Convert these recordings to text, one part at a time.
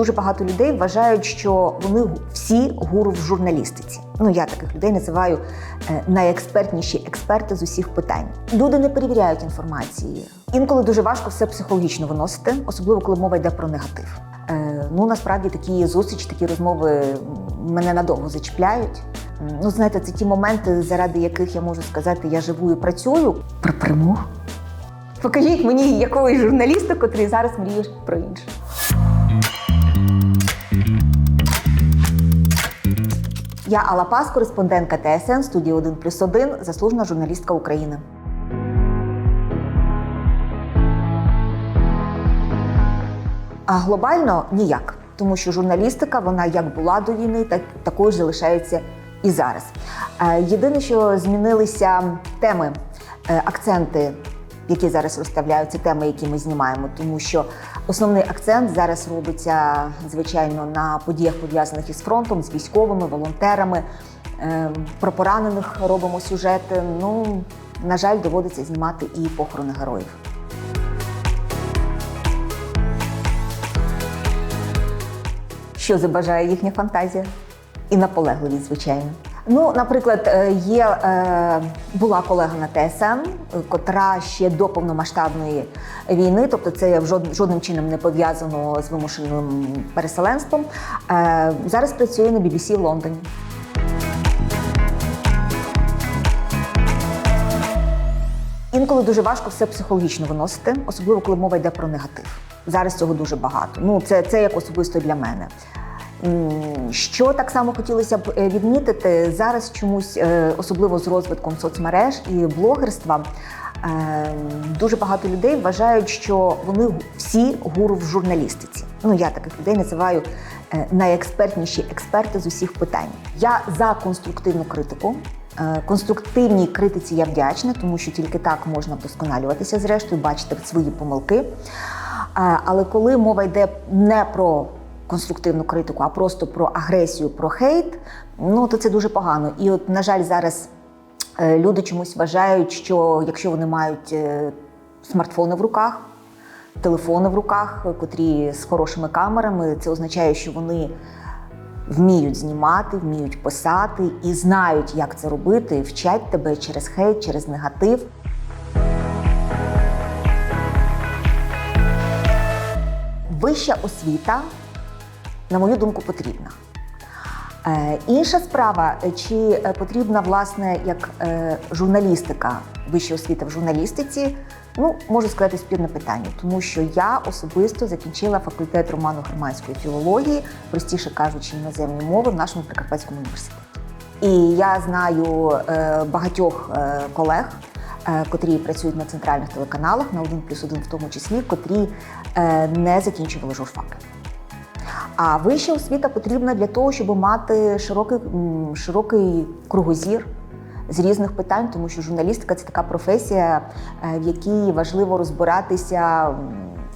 Дуже багато людей вважають, що вони всі гуру в журналістиці. Ну я таких людей називаю е, найекспертніші експерти з усіх питань. Люди не перевіряють інформації. Інколи дуже важко все психологічно виносити, особливо коли мова йде про негатив. Е, Ну насправді такі зустрічі, такі розмови мене надовго зачіпляють. Ну, знаєте, це ті моменти, заради яких я можу сказати, я живу і працюю про перемогу. Покажіть мені якогось журналіста, котрий зараз мріє про інше. Я Алла Пас, кореспондентка ТСН, студії 1 плюс 1, заслужена журналістка України. А глобально ніяк, тому що журналістика вона як була до війни, так такою залишається і зараз. Е, Єдине, що змінилися теми, е, акценти, які зараз розставляються, теми, які ми знімаємо, тому що основний акцент зараз робиться звичайно на подіях пов'язаних із фронтом, з військовими, волонтерами. Е, Про поранених робимо сюжети. Ну на жаль, доводиться знімати і похорони героїв. що забажає їхня фантазія і наполегливість, звичайно. Ну, наприклад, е, є е, була колега на ТСН, котра ще до повномасштабної війни, тобто це жодним чином не пов'язано з вимушеним переселенством. Е, зараз працює на BBC в Лондоні. Інколи дуже важко все психологічно виносити, особливо коли мова йде про негатив. Зараз цього дуже багато. Ну, це, це як особисто для мене. Що так само хотілося б е, відмітити зараз чомусь, е, особливо з розвитком соцмереж і блогерства, е, дуже багато людей вважають, що вони всі гуру в журналістиці. Ну я таких людей називаю е, найекспертніші експерти з усіх питань. Я за конструктивну критику. Конструктивній критиці я вдячна, тому що тільки так можна вдосконалюватися, зрештою, бачити свої помилки. Але коли мова йде не про конструктивну критику, а просто про агресію, про хейт, ну то це дуже погано. І от, на жаль, зараз е, люди чомусь вважають, що якщо вони мають е, смартфони в руках, телефони в руках, котрі з хорошими камерами, це означає, що вони вміють знімати, вміють писати і знають, як це робити, вчать тебе через хейт, через негатив. Вища освіта, на мою думку, потрібна. Е, інша справа, е, чи е, потрібна власне як журналістика, вища освіта в журналістиці, ну можу сказати спірне питання, тому що я особисто закінчила факультет романо-громадської філології, простіше кажучи, іноземні мови в нашому Прикарпатському університеті. І я знаю багатьох колег, котрі працюють на центральних телеканалах, на 1 плюс 1 в тому числі, котрі не закінчували журфаки. А вища освіта потрібна для того, щоб мати широкий, широкий кругозір з різних питань, тому що журналістика це така професія, е, в якій важливо розбиратися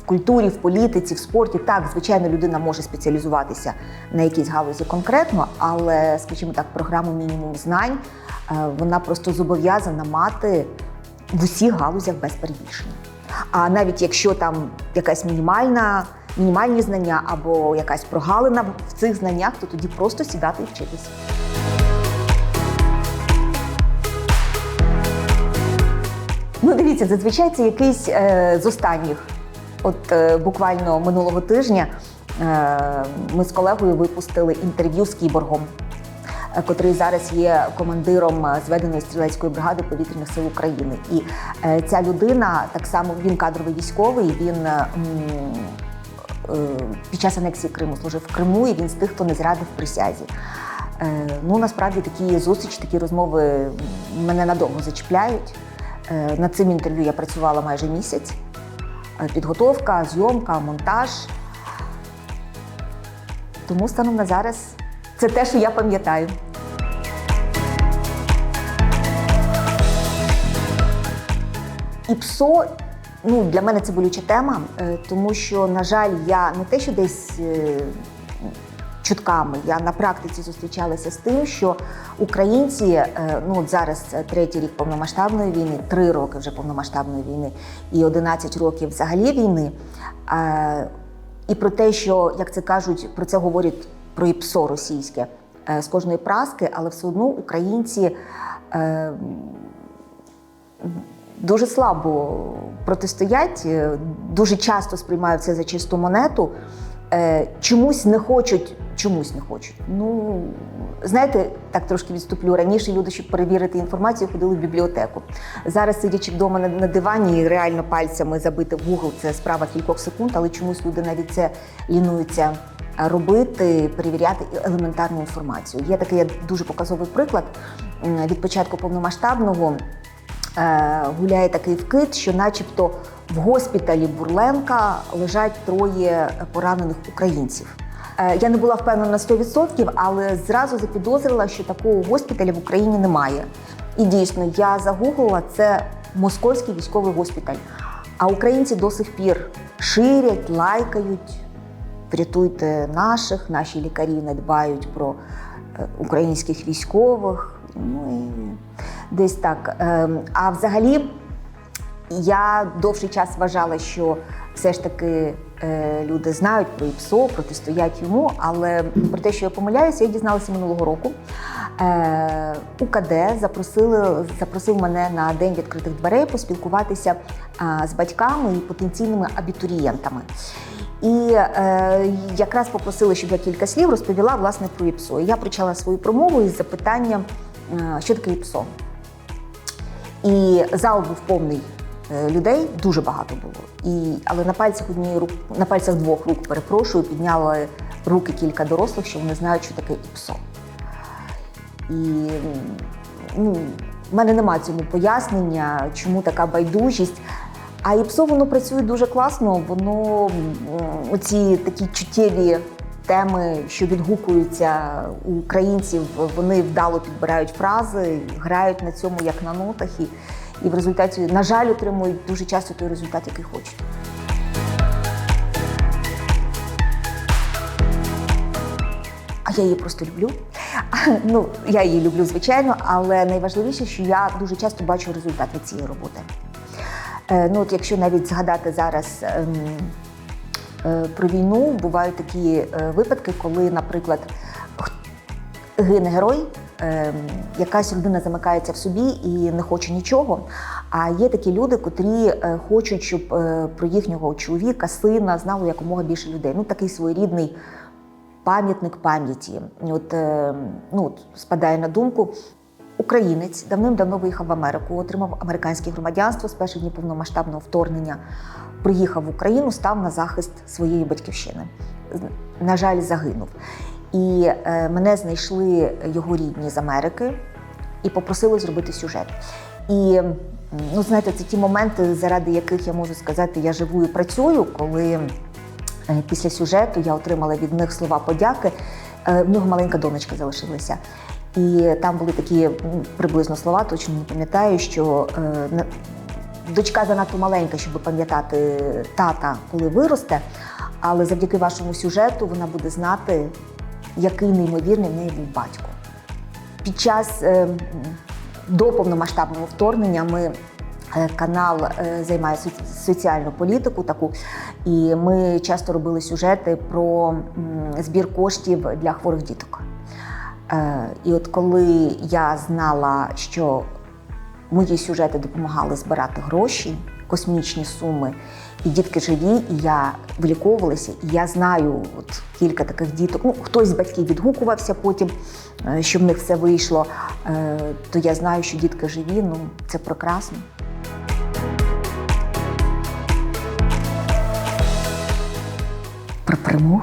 в культурі, в політиці, в спорті. Так, звичайно, людина може спеціалізуватися на якійсь галузі конкретно, але, скажімо так, програму мінімум знань е, вона просто зобов'язана мати в усіх галузях без перебільшення. А навіть якщо там якась мінімальна, мінімальні знання або якась прогалина в цих знаннях, то тоді просто сідати і вчитися. Ну, дивіться, зазвичай це якийсь е, з останніх. От е, буквально минулого тижня е, ми з колегою випустили інтерв'ю з кіборгом, е, котрий зараз є командиром е, зведеної стрілецької бригади повітряних сил України. І е, ця людина так само він кадровий військовий. Він е, під час анексії Криму служив в Криму, і він з тих, хто не зрадив присязі. Е, Ну насправді такі зустрічі, такі розмови мене надовго зачіпляють. Е, Над цим інтерв'ю я працювала майже місяць. Е, Підготовка, зйомка, монтаж. Тому станом на зараз це те, що я пам'ятаю. І ПСО ну, для мене це болюча тема, е, тому що, на жаль, я не те, що десь е, чутками, я на практиці зустрічалася з тим, що українці, е, ну от зараз третій рік повномасштабної війни, три роки вже повномасштабної війни і 11 років взагалі війни. і про те, що, як це кажуть, про це говорять про ІПСО російське з кожної праски, але все одно українці дуже слабо протистоять, е, дуже часто сприймають це за чисту монету. Е, Чомусь не хочуть, чомусь не хочуть. Ну, знаєте, так трошки відступлю. Раніше люди, щоб перевірити інформацію, ходили в бібліотеку. Зараз, сидячи вдома на, на дивані, реально пальцями забити в Google, це справа кількох секунд, але чомусь люди навіть це лінуються робити, перевіряти елементарну інформацію. Є такий дуже показовий приклад від початку повномасштабного. Е, гуляє такий вкид, що, начебто, в госпіталі Бурленка лежать троє поранених українців. Е, Я не була впевнена на 100%, але зразу запідозрила, що такого госпіталя в Україні немає. І дійсно, я загуглила це московський військовий госпіталь. А українці до сих пір ширять, лайкають, врятуйте наших, наші лікарі не дбають про е, українських військових. Ну і десь так. Ем, А взагалі, я довший час вважала, що все ж таки е, люди знають про ІПСО, протистоять йому. Але про те, що я помиляюся, я дізналася минулого року. Е, УКД запросили, запросив мене на день відкритих дверей поспілкуватися з батьками і потенційними абітурієнтами. І е, якраз попросили, щоб я кілька слів розповіла власне про ІПСО. Я почала свою промову із запитанням, е, що таке ІПСО. І зал був повний е, людей, дуже багато було. І, але на пальцях однієї рук, на пальцях двох рук, перепрошую, підняли руки кілька дорослих, що вони знають, що таке ІПСО. І ну, в мене немає цьому пояснення, чому така байдужість. А ІПСО воно працює дуже класно, воно оці такі чуттєві теми, що відгукуються у українців, вони вдало підбирають фрази, грають на цьому як на нотах, і, і в результаті, на жаль, отримують дуже часто той результат, який хочуть. А я її просто люблю. Ну, я її люблю, звичайно, але найважливіше, що я дуже часто бачу результат від цієї роботи. Е, Ну, от якщо навіть згадати зараз ем, про війну, бувають такі е, випадки, коли, наприклад, гине герой, ем, якась людина замикається в собі і не хоче нічого. А є такі люди, котрі е, хочуть, щоб е, про їхнього чоловіка, сина знало якомога більше людей. Ну, такий своєрідний пам'ятник пам'яті. От, е, ну, спадає на думку. Українець давним-давно виїхав в Америку, отримав американське громадянство з перших днів повномасштабного вторгнення. Приїхав в Україну, став на захист своєї батьківщини. На жаль, загинув. І е, мене знайшли його рідні з Америки і попросили зробити сюжет. І ну, знаєте, це ті моменти, заради яких я можу сказати, я живу і працюю, коли е, після сюжету я отримала від них слова подяки. Е, В нього маленька донечка залишилася. І там були такі приблизно слова, точно не пам'ятаю, що е, дочка занадто маленька, щоб пам'ятати тата, коли виросте. Але завдяки вашому сюжету вона буде знати, який неймовірний в неї був батько. Під час е, до повномасштабного вторгнення ми е, канал е, займає соціальну політику таку, і ми часто робили сюжети про збір коштів для хворих діток. Е, І от коли я знала, що мої сюжети допомагали збирати гроші, космічні суми, і дітки живі, і я виліковувалася, і я знаю от кілька таких діток. Ну, хтось з батьків відгукувався потім, е, що в них все вийшло. е, То я знаю, що дітки живі, ну це прекрасно. Про перемогу.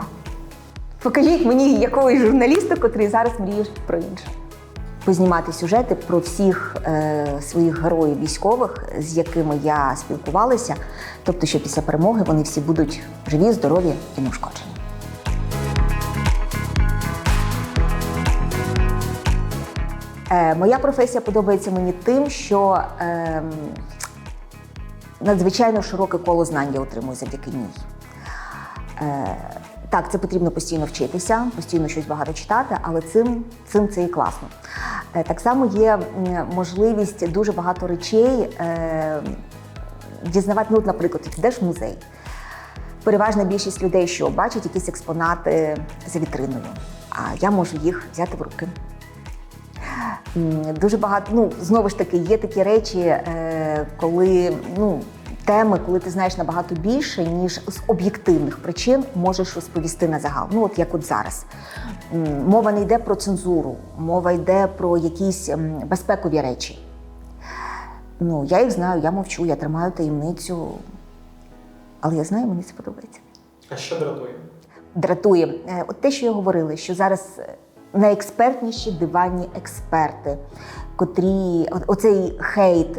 Покажіть мені якогось журналіста, котрий зараз мріє про інше. Познімати сюжети про всіх е, своїх героїв військових, з якими я спілкувалася. Тобто, що після перемоги вони всі будуть живі, здорові і неушкоджені. Е, моя професія подобається мені тим, що е, надзвичайно широке коло знань я отримую завдяки ній. Е, так, це потрібно постійно вчитися, постійно щось багато читати, але цим, цим це і класно. Е, так само є можливість дуже багато речей е, дізнавати. Ну, наприклад, йдеш в музей. переважна більшість людей, що бачать якісь експонати за вітриною, а я можу їх взяти в руки. Дуже багато, ну знову ж таки, є такі речі, е, коли ну, теми, коли ти знаєш набагато більше, ніж з об'єктивних причин можеш розповісти на загал. Ну, от як от зараз. Мова не йде про цензуру, мова йде про якісь безпекові речі. Ну, я їх знаю, я мовчу, я тримаю таємницю, але я знаю, мені це подобається А що дратує? дратує. Е, От те, що я говорила, що зараз е, найекспертніші диванні експерти, котрі оцей хейт.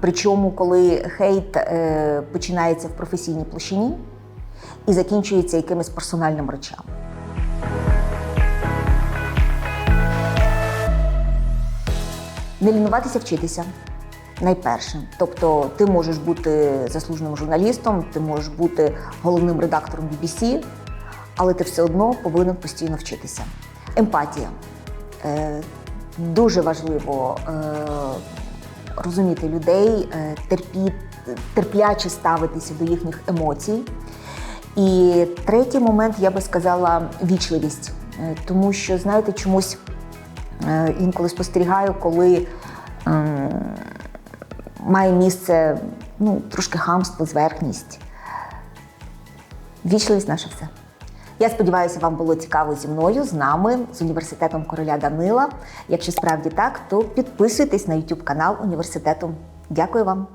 Причому, коли хейт е, починається в професійній площині і закінчується якимись персональними речами. Не лінуватися вчитися. Найперше, тобто ти можеш бути заслуженим журналістом, ти можеш бути головним редактором BBC, але ти все одно повинен постійно вчитися. Емпатія. Е, дуже важливо е, розуміти людей, е, терпі, терпляче ставитися до їхніх емоцій. І третій момент, я би сказала, вічливість. Е, Тому що, знаєте, чомусь е, інколи спостерігаю, коли ем, має місце ну, трошки хамство, зверхність. Вічливість наше все. Я сподіваюся, вам було цікаво зі мною, з нами, з університетом короля Данила. Якщо справді так, то підписуйтесь на YouTube канал університету. Дякую вам.